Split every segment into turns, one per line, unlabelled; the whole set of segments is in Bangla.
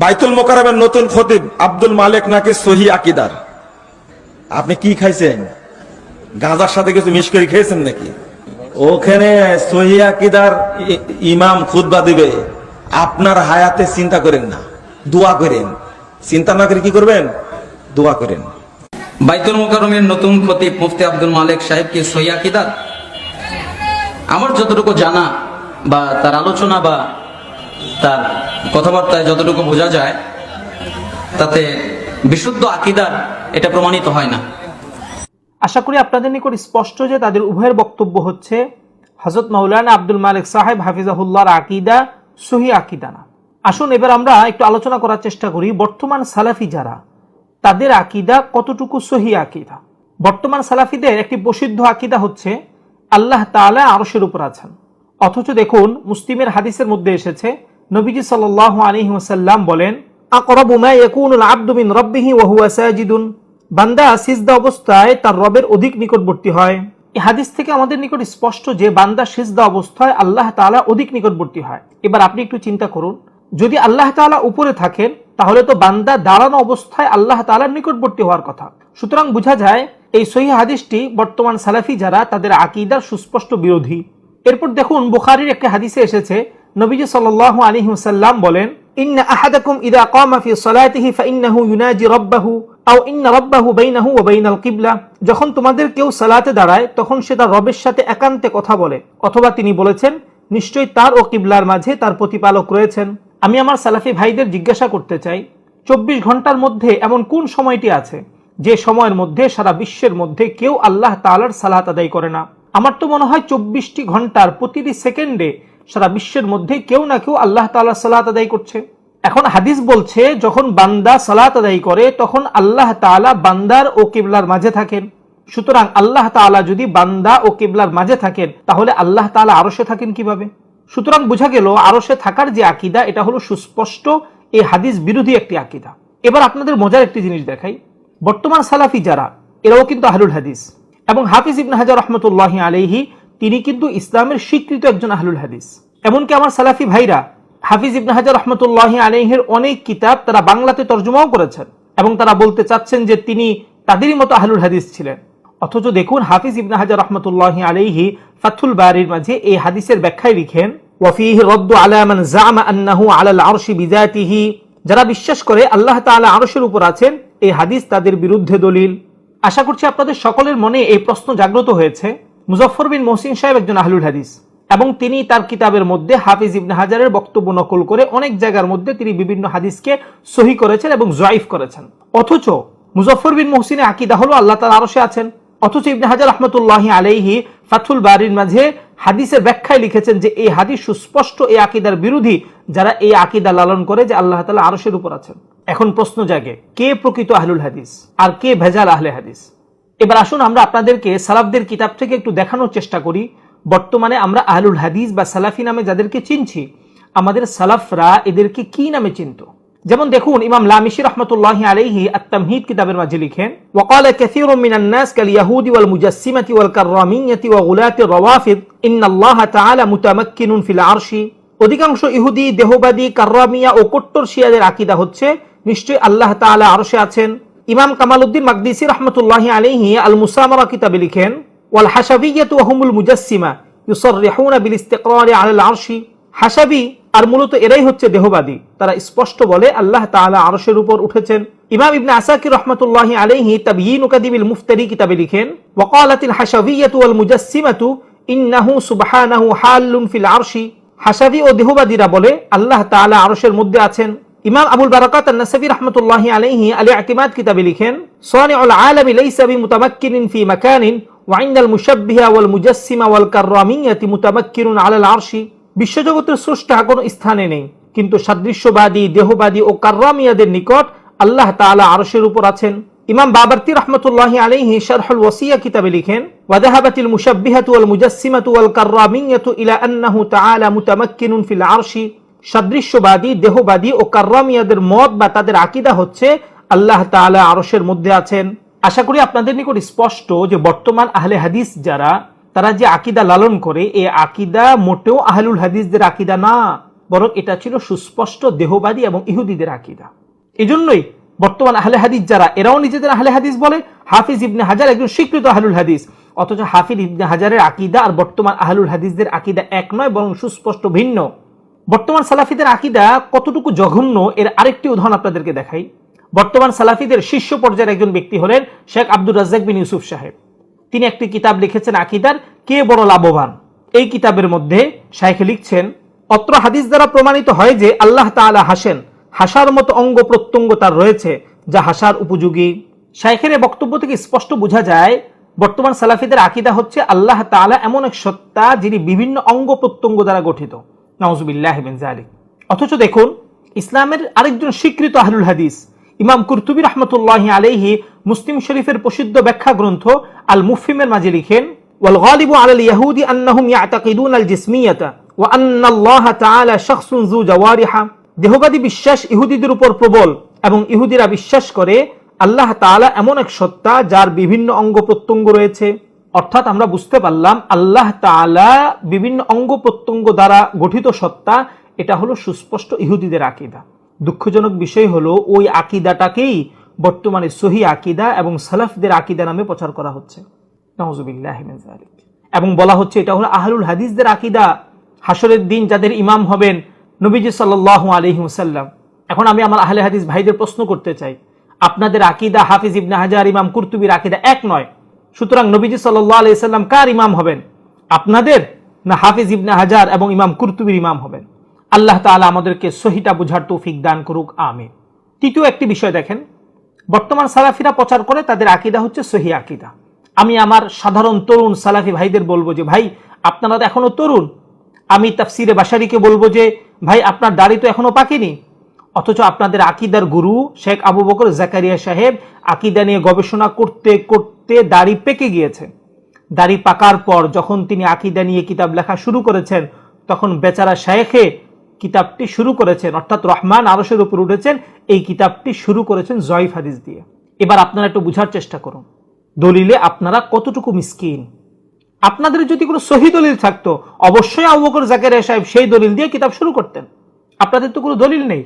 বাইতুল মোকারমের নতুন খতিব আব্দুল মালিক নাকি সহি আকিদার? আপনি কি খাইছেন? গাঁজার সাথে কিছু মিশ করে খেয়েছেন নাকি? ওখানে সহি আকিদার ইমাম খুতবা দিবে। আপনার হায়াতে চিন্তা করেন না, দোয়া করেন। চিন্তা না করে কি করবেন? দোয়া করেন।
বাইতুল মোকারমের নতুন খতিব মুফতি আব্দুল মালিক সাহেব কি সহিয়া কিদার আমার যতটুকু জানা বা তার আলোচনা বা তার কথাবার্তায় যতটুকু বোঝা যায়, তাতে বিশুদ্ধ আকিদার এটা প্রমাণিত হয় না।
আশা করি আপনাদের নিকট স্পষ্ট যে তাদের উভয়ের বক্তব্য হচ্ছে হজরত মাওলানা আব্দুল মালিক সাহেব হাফিজাহুল্লাহর আকিদা সহি আকিদা না। আসুন এবার আমরা একটু আলোচনা করার চেষ্টা করি, বর্তমান সালাফি যারা, তাদের আকিদা কতটুকু সহি আকিদা? বর্তমান সালাফিদের একটি প্রসিদ্ধ আকিদা হচ্ছে, আল্লাহ তাআলা আরশের উপর আছেন। অথচ দেখুন, মুসলিমের হাদিসের মধ্যে এসেছে নবীজি সাল্লাল্লাহু আলাইহি ওয়াসাল্লাম বলেন, আকরাবু মা ইয়াকুনুল আবদু রাব্বিহি ওয়া সাজিদুন। বান্দা সিজদা অবস্থায় তার রবের অধিক নিকটবর্তী হয়। এই হাদিস থেকে আমাদের নিকট স্পষ্ট যে বান্দা সিজদা অবস্থায় আল্লাহ অধিক নিকটবর্তী হয়। এবার আপনি একটু চিন্তা করুন, যদি আল্লাহ উপরে থাকেন, তাহলে তো বান্দা দাঁড়ানো অবস্থায় আল্লাহ তাআলার নিকটবর্তী হওয়ার কথা। সুতরাং বোঝা যায়, এই সহি হাদিসটি বর্তমান সালাফি যারা তাদের আকিদার সুস্পষ্ট বিরোধী। এরপর দেখুন, বুখারীর একটি হাদিসে এসেছে নবীজি সাল্লাল্লাহু আলাইহি ওয়াসাল্লাম বলেন, ইন্না আহাদাকুম ইদা কামা ফি সালাতিহি ফাইন্নাহু ইউনাজি রাব্বাহু আও ইন্না রাব্বাহু বাইনাহু ওয়া বাইনাল কিবলা। যখন তোমাদের কেউ সালাতে দাঁড়ায়, তখন সে তার রবের সাথে একান্তে কথা বলে। অথবা তিনি বলেছেন, নিশ্চয়ই তার ও কিবলার মাঝে তার প্রতিপালক রয়েছেন। আমি আমার সালাফি ভাইদের জিজ্ঞাসা করতে চাই, চব্বিশ ঘণ্টার মধ্যে এমন কোন সময়টি আছে যে সময়ের মধ্যে সারা বিশ্বের মধ্যে কেউ আল্লাহ তাআলার সালাত আদায় করে না? আমার তো মনে হয় চব্বিশটি ঘণ্টার প্রতিটি সেকেন্ডে সারা বিশ্বের মধ্যে কেউ না কেউ আল্লাহ তাআলার সালাত আদায় করছে। এখন হাদিস বলছে, যখন বান্দা সালাত আদায় করে, তখন আল্লাহ তাআলা বান্দার ও কিবলার মাঝে থাকেন। সুতরাং আল্লাহ তাআলা যদি বান্দা ও কিবলার মাঝে থাকেন, তাহলে আল্লাহ তাআলা আরশে থাকেন কীভাবে? সুতরাং বোঝা গেল, আরশে থাকার যে আকিদা, এটা হলো সুস্পষ্ট এই হাদিস বিরোধী একটি আকিদা। এবার আপনাদের মজার একটি জিনিস দেখাই। বর্তমান সালাফি যারা, এরাও কিন্তু আহলুল হাদিস। এবং হাফিজ ইবনে হাজার রহমতুল্লাহ আলাইহি তিনি কিন্তু ইসলামের স্বীকৃত একজন আহলুল হাদিস। এমনকি আমার সালাফি ভাইরা, হাফিজ ইবনে হাজার রহমতুল্লাহ আলাইহের অনেক কিতাব তারা বাংলাতে তর্জমাও করেছেন এবং তারা বলতে চাচ্ছেন যে তিনি তাদেরই মতো আহলুল হাদিস ছিলেন। অথচ দেখুন হাফিজ ইবনে হাজার রহমতুল্লাহ আলাইহি ফাথুল বারির মাঝে এই হাদিসের ব্যাখ্যায় লিখেন, ওয়াফিহি রদ্দু আলা মান জামা আন্নাহু আলাল আরশি বিজাতিহি। যারা বিশ্বাস করে আল্লাহ তাআলা আরশের উপর আছেন, এই হাদিস তাদের বিরুদ্ধে দলিল। আশা করছি আপনাদের সকলের মনে এই প্রশ্ন জাগ্রত হয়েছে। মুজফর বিন মহসিন সাহেব একজন আহলুল হাদিস, এবং তিনি তার কিতাবের মধ্যে হাফিজ ইবনে হাজারের বক্তব্য নকল করে অনেক জায়গার মধ্যে তিনি বিভিন্ন হাদিসকে সহি করেছেন এবং জয়ীফ করেছেন। অথচ মুজফর বিন মহসিনে আকিদা হলো আল্লাহ তালা আরশে আছেন। অথচ ইবনে হাজার রহমতুল্লাহ আলাইহি ফাথুল বারির মাঝে হাদিসের ব্যাখ্যায় লিখেছেন যে, এই হাদিস সুস্পষ্ট এই আকিদার বিরোধী যারা এই আকিদা লালন করে যে আল্লাহ তালা আরশের উপর আছেন। এখন প্রশ্ন জাগে, কে প্রকৃত আহলুল হাদিস আর কে ভেজাল আহলে হাদিস? এবার আসুন আমরা আপনাদেরকে সালাফদের কিতাব থেকে একটু দেখানোর চেষ্টা করি। বর্তমানে আমরা আহলুল হাদিস বা সালাফি নামে যাদেরকে চিনছি, আমাদের সালাফরা এদেরকে কি নামে চিনত? যেমন দেখুন, ইমাম লামিশি রহমতুল্লাহ আলাইহি আত-তামহিদ কিতাবের মাঝে লিখেন নাস কাল ইয়াহুদি ওয়াল মুজাসসিমাতি ওয়াল কাররামিয়্যাতি ওয়া গুলাতি রাওয়াফিদ, ইন্নাল্লাহ তাআলা মুতামাক্কিনুন ফিল আরশি। অধিকাংশ ইহুদি, দেহবাদী, কাররামিয়া ও কট্টর শিয়াদের আকীদা হচ্ছে, নিশ্চয়ই আল্লাহ তাআলা আরশে আছেন। ইমাম কামালউদ্দিন মাকদিসি রহমতুল্লাহ আলাইহি আল মুসামারা কিতাবে লিখেন, ওয়াল হাসাবিয়্যাতু ওয়া হুমুল মুজাসসিমা ইউসাররিহুনা বিল ইস্তিকরারি আলাল আরশি। হাসাবি আর মূলত এরাই হচ্ছে দেহবাদী। তারা স্পষ্ট বলে, আল্লাহ তাআলা আরশের উপর উঠেছেন। ইমাম ইবনে আসাকির রহমতুল্লাহ আলাইহি তাবয়িন কাদিবিল মুফতারি কিতাবে লিখেন, ওয়াকালাতিল হাসাবিয়্যাতু ওয়াল মুজাসসিমাতু ইন্নাহু সুবহানাহু হাল্লুন ফিল আরশি। হাসাবি ও দেহবাদীরা বলে, আল্লাহ তাআলা আরশের মধ্যে আছেন। ইমাম আবুল বারাকাত আন-নাসাবি রাহমাতুল্লাহি আলাইহি আল ইতিমাদ কিতাবে লিখেন, সানিউল আলামি লাইসা বিমুতামাক্কিনিন ফি মাকানিন ওয়া ইন্নাল মুশাব্বিহা ওয়াল মুজাসসিমা ওয়াল কাররামিয়্যাতি মুতামাক্কিনুন আলাল আরশি। বিশ্বজগতের স্রষ্টা কোনো স্থানে নেই, কিন্তু সাদৃশ্যবাদী, দেহবাদী ও কার্রামিয়াদের নিকট আল্লাহ তাআলা আরশের উপর আছেন। ইমাম বাবারতি রহমতুল্লাহি আলাইহি শারহুল ওয়াসিয়া কিতাবে লিখেন ওয়াদাহাবাতিল মুশাব্বিহাতু ওয়াল মুজাসসিমাতু ওয়াল কাররামিয়্যাতু ইলা আন্নাহু তাআলা মুতামাক্কিনুন ফিল আরশি। সাদৃশ্যবাদী, দেহবাদী ও কার্রামিয়াদের মত বা তাদের আকীদা হচ্ছে আল্লাহ তাআলা আরসের মধ্যে আছেন। আশা করি আপনাদের নিকট স্পষ্ট যে বর্তমান আহলে হাদিস যারা, তারা যে আকিদা লালন করে, এ আকিদা মোটেও আহলুল হাদিসদের আকিদা না, বরং এটা ছিল সুস্পষ্ট দেহবাদী এবং ইহুদিদের আকিদা। এজন্যই বর্তমান আহলে হাদিস যারা, এরাও নিজেদের আহলে হাদিস বলে, হাফিজ ইবনে হাজার একজন স্বীকৃত আহলুল হাদিস। অথচ হাফিজ ইবনে হাজারের আকিদা আর বর্তমান আহলুল হাদিসদের আকিদা এক নয়, বরং সুস্পষ্ট ভিন্ন। বর্তমান সালাফিদের আকিদা কতটুকু জঘন্য, এর আরেকটি উদাহরণ আপনাদেরকে দেখাই। বর্তমান সালাফিদের শীর্ষ পর্যায়ের একজন ব্যক্তি হলেন শেখ আব্দুর রাজ্জাক বিন ইউসুফ সাহেব। তিনি একটি কিতাব লিখেছেন আকিদার কে বড় লাভবান। এই কিতাবের মধ্যে শাইখ লিখছেন, অত্র হাদিস দ্বারা প্রমাণিত হয় যে আল্লাহ তাআলা হাসেন, হাসার মতো অঙ্গ প্রত্যঙ্গ তার রয়েছে, যা হাসার উপযোগী। শাইখের বক্তব্য থেকে স্পষ্ট বোঝা যায়, বর্তমান সালাফিদের আকিদা হচ্ছে আল্লাহ তাআলা এমন এক সত্তা যিনি বিভিন্ন অঙ্গ প্রত্যঙ্গ দ্বারা গঠিত। নাউজুবিল্লাহ বিন জালিক অথচ দেখুন ইসলামের আরেকজন স্বীকৃত আহলুল হাদিস ইমাম কুরতুবি রহমতুল্লাহ আলাইহি মুসলিম শরীফের প্রসিদ্ধ ব্যাখ্যা গ্রন্থ আল মুফিমের মাঝে লিখেন والغالب على اليهود أنهم يعتقدون الجسمية وأن الله تعالى شخص ذو جوارح দেহবাদী বিশ্বাস ইহুদিদের উপর প্রবল এবং ইহুদিরা বিশ্বাস করে আল্লাহ তাআলা এমন এক সত্তা যার বিভিন্ন অঙ্গ প্রত্যঙ্গ রয়েছে অর্থাৎ আমরা বুঝতে পারলাম আল্লাহ তাআলা বিভিন্ন অঙ্গ প্রত্যঙ্গ দ্বারা গঠিত সত্তা, এটা হলো সুস্পষ্ট ইহুদিদের আকিদা। দুঃখজনক বিষয় হলো ওই আকিদাটাকেই বর্তমানে সহি আকিদা এবং সালাফদের আকিদা নামে প্রচার করা হচ্ছে। এবং বলা হচ্ছে এটা হলো আহলুল হাদিসদের আকিদা। হাসরের দিন যাদের ইমাম হবেন নবীজি সাল্লাল্লাহু আলাইহি ওয়াসাল্লাম। এখন আমি আমার আহলে হাদিস ভাইদের প্রশ্ন করতে চাই, আপনাদের আকিদা হাফিজ ইবনে হাজার, ইমাম কুর্তুবির আকিদা এক নয় সুতরাং নবীজি সাল্লাল্লাহু আলাইহি সাল্লাম কার ইমাম হবেন? আপনাদের? না হাফিজ ইবনে হাজার এবং ইমাম কুরতুবির ইমাম হবেন? আল্লাহ তাআলা আমাদেরকে সহিটা বুঝার তৌফিক দান করুক, আমিন। তৃতীয় একটি বিষয় দেখেন, বর্তমান সালাফিরা প্রচার করে তাদের আকিদা হচ্ছে সহি আকিদা। আমি আমার সাধারণ তরুণ সালাফি ভাইদের বলব যে, ভাই, আপনারা তো এখনও তরুণ। আমি তাফসিরে বাসারিকে বলব যে, ভাই, আপনার দাড়ি তো এখনও পাকেনি। অথচ আপনাদের আকিদার গুরু শেখ আবু বকর জাকারিয়া সাহেব আকিদা নিয়ে গবেষণা করতে করতে দাড়ি পেকে গিয়েছে। দাড়ি পাকার পর যখন তিনি আকিদা নিয়ে কিতাব লেখা শুরু করেছেন, তখন বেচারা শায়েখে কিতাবটি শুরু করেছেন। অর্থাৎ রহমান আরসের উপর উঠেছেন, এই কিতাবটি শুরু করেছেন জয়ফ হাদিস দিয়ে। এবার আপনারা একটু বুঝার চেষ্টা করুন। দলিলে আপনারা কতটুকু মিসকিন? আপনাদের যদি কোনো সহি দলিল থাকতো, অবশ্যই আবু বকর জাকারিয়া সাহেব সেই দলিল দিয়ে কিতাব শুরু করতেন। আপনাদের তো কোনো দলিল নেই।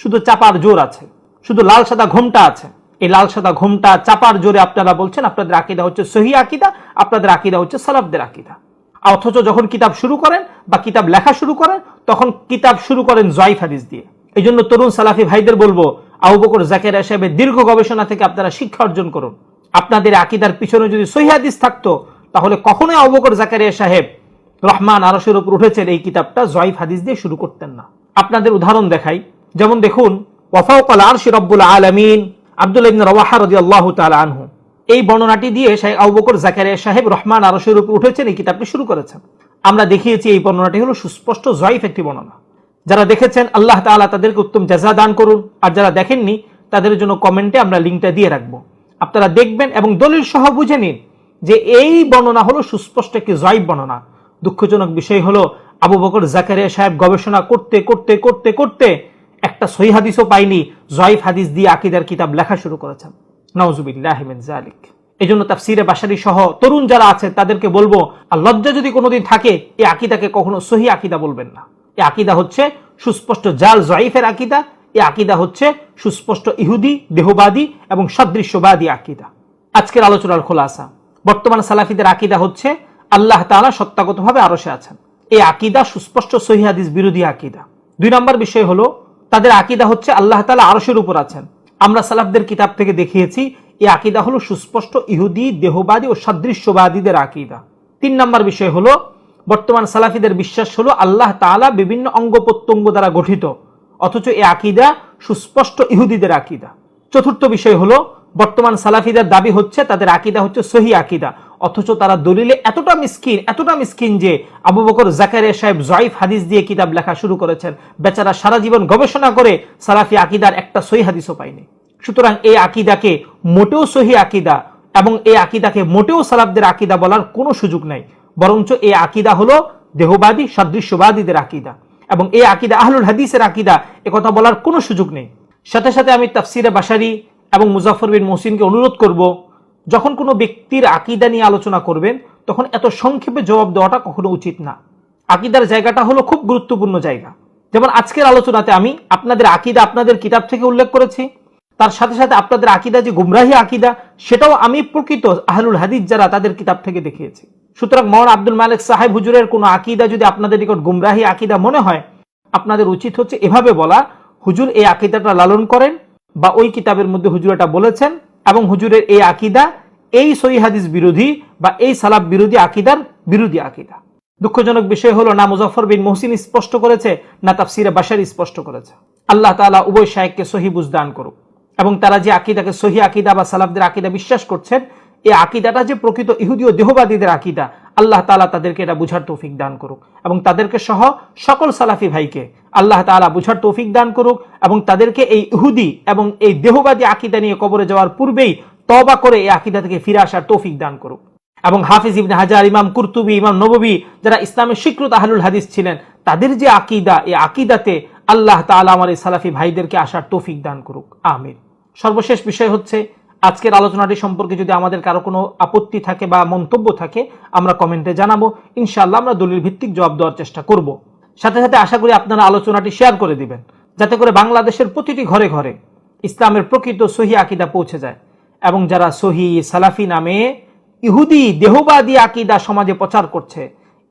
শুধু চাপার জোর আছে, শুধু লাল সাদা ঘোমটা আছে। এই লাল সাদা ঘোমটা চাপার জোরে আপনারা বলছেন, আপনাদের আকিদা হচ্ছে সহি আকিদা, আপনাদের আকিদা হচ্ছে সালাফদের আকিদা। অথচ যখন কিতাব শুরু করেন বা কিতাব লেখা শুরু করেন, তখন কিতাব শুরু করেন জয়ফ হাদিস দিয়ে। এই জন্য তরুণ সালাফি ভাইদের বলব, আবু বকর জাকেরিয়া সাহেবের দীর্ঘ গবেষণা থেকে আপনারা শিক্ষা অর্জন করুন। আপনাদের আকিদার পিছনে যদি সহি থাকতো, তাহলে কখনোই আবু বকর জাকারিয়া সাহেব রহমান আরশের উপর উঠেছেন এই কিতাবটা জয়ফ হাদিস দিয়ে শুরু করতেন না। আপনাদের উদাহরণ দেখাই। যেমন দেখুন ওয়াফাউকাল আরশি রব্বুল আলামিন। আব্দুল ইবনে রওয়াহা রাদিয়াল্লাহু তাআলা আনহু। এই বর্ণনাটি দিয়ে শাহ আবু বকর জাকারিয়া সাহেব রহমান আরশের উপর উঠেছেন, এই কিতাবটি শুরু করেছেন। আমরা দেখিয়েছি এই বর্ণনাটি হলো সুস্পষ্ট, জয়ফ একটি বর্ণনা। যারা দেখেছেন, আল্লাহ তাআলা তাদেরকে উত্তম জাযা দান করুন। আর যারা দেখেননি, তাদের জন্য কমেন্টে আমরা লিঙ্কটা দিয়ে রাখব। আপনারা দেখবেন এবং দলিল সহ বুঝে নিন যে এই বর্ণনা হলো সুস্পষ্ট একটি জয়ব বর্ণনা। দুঃখজনক বিষয় হলো, আবু বকর জাকারিয়া সাহেব গবেষণা করতে করতে করতে করতে একটা সহি হাদিসও পাইনি, জয়ফ হাদিস দিয়ে আকিদার কিতাব লেখা শুরু করেছেন। নওজুবিল্লাহ জালিক এই জন্য তাফসিরে বাসারি সহ তরুণ যারা আছেন তাদেরকে বলব, আর লজ্জা যদি কোনোদিন থাকে, এই আকিদাকে কখনো সহি আকিদা বলবেন না। এই আকিদা হচ্ছে সুস্পষ্ট জাল জয়ীফের আকিদা, এই আকিদা হচ্ছে সুস্পষ্ট ইহুদি, দেহবাদী এবং সদৃশ্যবাদী আকিদা। আজকের আলোচনার খোলাসা, বর্তমান সালাফিদের আকিদা হচ্ছে, আল্লাহ তাআলা সত্তাগতভাবে আরশে আছেন। এই আকিদা সুস্পষ্ট সহি বিরোধী আকিদা। দুই নম্বর বিষয় হলো তাদের আকিদা হচ্ছে আল্লাহ তাআলা আরশের উপর আছেন। আমরা সালাফদের কিতাব থেকে দেখিয়েছি, এই আকিদা হলো সুস্পষ্ট ইহুদি, দেহবাদী ও সাদৃশ্যবাদীদের আকিদা। তিন নম্বর বিষয় হলো, বর্তমান সালাফিদের বিশ্বাস হলো আল্লাহ তাআলা বিভিন্ন অঙ্গ প্রত্যঙ্গ দ্বারা গঠিত, অথচ এই আকিদা সুস্পষ্ট ইহুদিদের আকিদা। চতুর্থ বিষয় হলো, বর্তমান সালাফিদের দাবি হচ্ছে তাদের আকিদা হচ্ছে সহি আকিদা। অথচ তারা দলিলে এতটা মিসকিন এতটা মিসকিন যে আবু বকর জাকারিয়া সাহেব জয়ফ হাদিস দিয়ে কিতাব লেখা শুরু করেছেন। বেচারা সারা জীবন গবেষণা করে সালাফি আকিদার একটা সহি হাদিসও পায়নি। সুতরাং এই আকিদাকে মোটেও সহি আকিদা এবং এই আকিদাকে মোটেও সালাফদের আকিদা বলার কোনো সুযোগ নাই। বরঞ্চ এই আকিদা হলো দেহবাদী, সাদৃশ্যবাদীদের আকিদা এবং এই আকিদা আহলুল হাদিসের আকিদা কথা বলার কোনো সুযোগ নেই। সাথে সাথে আমি তাফসিরে বাসারি এবং মুজাফর বিন মোহসিনকে অনুরোধ করব যখন কোনো ব্যক্তির আকিদা নিয়ে আলোচনা করবেন, তখন এত সংক্ষেপে জবাব দেওয়াটা কখনো উচিত না। আকিদার জায়গাটা হলো খুব গুরুত্বপূর্ণ জায়গা। যেমন আজকের আলোচনাতে আমি আপনাদের আকিদা আপনাদের কিতাব থেকে উল্লেখ করেছি। তার সাথে সাথে আপনাদের আকিদা যে গুমরাহি আকিদা, সেটাও আমি প্রকৃত আহলুল হাদিস যারা তাদের কিতাব থেকে দেখিয়েছি। সুতরাং মৌলানা আব্দুল মালিক সাহেব হুজুরের কোনো আকিদা যদি আপনাদের নিকট গুমরাহি আকিদা মনে হয়, আপনাদের উচিত হচ্ছে এভাবে বলা, হুজুর এই আকিদাটা লালন করেন বা ওই কিতাবের মধ্যে হুজুর এটা বলেছেন এবং হুজুরের এই আকিদা, এই সহি হাদিস বিরোধী বা এই সালাব বিরোধী আকিদার বিরোধী আকিদা। দুঃখজনক বিষয় হলো না মুজফর বিন মোহসিন স্পষ্ট করেছে, না তাফসিরে বাশারি স্পষ্ট করেছে। আল্লাহ তাআলা উভয় শাহেককে সহি বুঝদান করুক এবং তারা যে আকিদাকে সহি আকিদা বা সালাফদের আকিদা বিশ্বাস করছেন, এই আকিদাটা যে প্রকৃত ইহুদি ও দেহবাদীদের আকিদা, আল্লাহ তালা তাদেরকে এটা বুঝার তৌফিক দান করুক এবং তাদেরকে সহ সকল সালাফি ভাইকে আল্লাহ তাআলা বুঝার তৌফিক দান করুক এবং তাদেরকে এই ইহুদি এবং এই দেহবাদী আকিদা নিয়ে কবরে যাওয়ার পূর্বেই তবা করে এই আকিদা থেকে ফিরে আসার তৌফিক দান করুক। এবং হাফিজ ইবনে হাজার, ইমাম কুরতুবি, ইমাম নববী যারা ইসলামের স্বীকৃত আহলুল হাদিস ছিলেন, তাদের যে আকিদা, এই আকিদাতে আল্লাহ তাআলা আমার এই সালাফি ভাইদেরকে আসার তৌফিক দান করুক। আমিন। সর্বশেষ বিষয় হচ্ছে, আজকের আলোচনাটি সম্পর্কে যদি আমাদের কারও কোনো আপত্তি থাকে বা মন্তব্য থাকে, আমরা কমেন্টে জানাব। ইনশাআল্লাহ আমরা দলিল ভিত্তিক জবাব দেওয়ার চেষ্টা করব। সাথে সাথে আশা করি আপনারা আলোচনাটি শেয়ার করে দিবেন, যাতে করে বাংলাদেশের প্রতিটি ঘরে ঘরে ইসলামের প্রকৃত সহি আকিদা পৌঁছে যায় এবং যারা সহি সালাফি নামে ইহুদি দেহবাদী আকিদা সমাজে প্রচার করছে,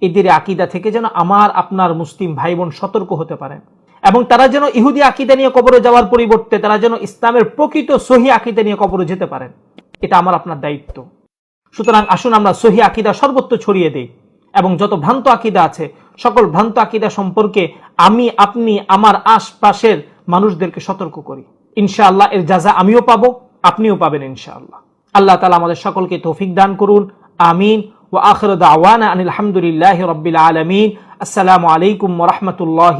এদের আকিদা থেকে যেন আমার, আপনার মুসলিম ভাই বোন সতর্ক হতে পারেন এবং তারা যেন ইহুদি আকিদা নিয়ে কবরে যাওয়ার পরিবর্তে তারা যেন ইসলামের প্রকৃত সহি আকিদা নিয়ে কবরে যেতে পারেন, এটা আমার, আপনার দায়িত্ব। সুতরাং আসুন আমরা সহি আকিদা সর্বত্র ছড়িয়ে দিই এবং যত ভ্রান্ত আকিদা আছে সকল ভ্রান্ত আকিদা সম্পর্কে আমি, আপনি, আমার আশপাশের মানুষদেরকে সতর্ক করি। ইনশাআল্লাহ এর যাজা আমিও পাবো, আপনিও পাবেন ইনশাআল্লাহ। আল্লাহ তালা আমাদের সকলকে তৌফিক দান করুন, আমিন। ও আখর দাওয়ানা আনিল হামদুলিল্লাহ রবিল আলমিন। আসসালামু আলাইকুম রহমতুল্লাহ